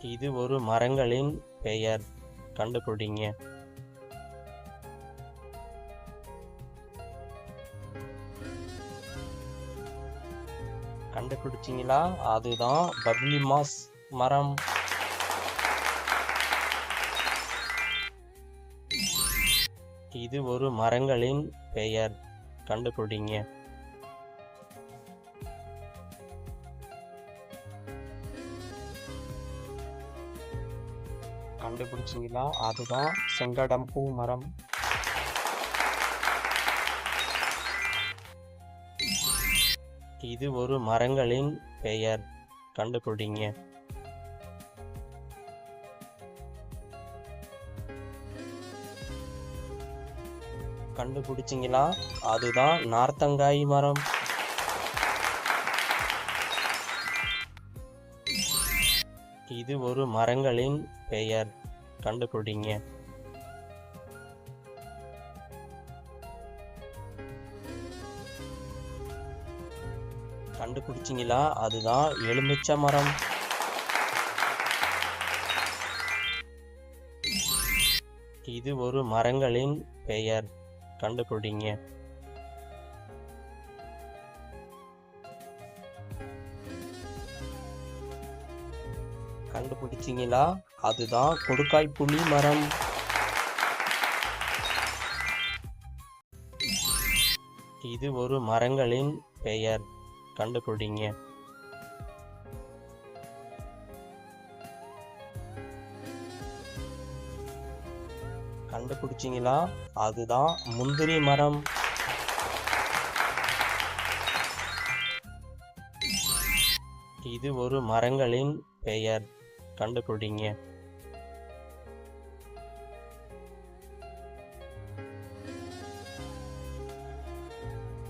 இது ஒரு மரங்களின் பெயர். கண்டுபிடிங்க. கண்டுபிடிச்சிங்களா? அதுதான் பப்ளி மாஸ் மரம். இது ஒரு மரங்களின் பெயர். கண்டுபிடிங்க. கண்டுபிடிச்சிங்களா? அதுதான் செங்கடம்பூ மரம் இது ஒரு மரங்களின் பெயர். கண்டுபிடிங்க. கண்டுபிடிச்சிங்களா? அதுதான் நார்த்தங்காய் மரம். இது ஒரு மரங்களின் பெயர். கண்டுபிடிங்க. கண்டுபிடிச்சிங்களா? அதுதான் எலுமிச்சை மரம். இது ஒரு மரங்களின் பெயர். கண்டுபிடிங்க. கண்டுபிடிச்சிங்களா? அதுதான் கொடுக்காய் புளி மரம். இது ஒரு மரங்களின் பெயர். கண்டுபிடிங்க. கண்டுபிடிச்சிங்களா? அதுதான் முந்திரி மரம். இது ஒரு மரங்களின் பெயர். கண்டுபிடிங்க.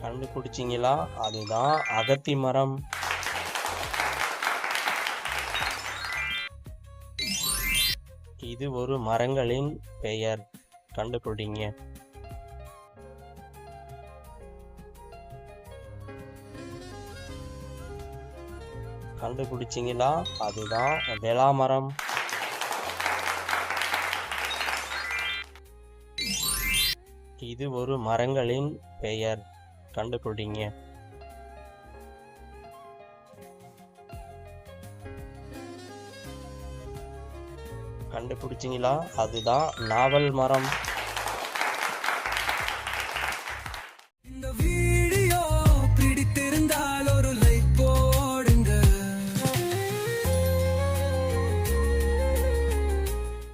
கண்டுபிடிச்சிங்களா அதுதான் அகத்தி மரம். இது ஒரு மரங்களின் பெயர். கண்டுபிடிங்க. கண்டுபிடிச்சிங்களா? அதுதான் வெளாமரம் இது ஒரு மரங்களின் பெயர். கண்டுபிடிங்க. கண்டுபிடிச்சிங்களா? அதுதான் நாவல் மரம்.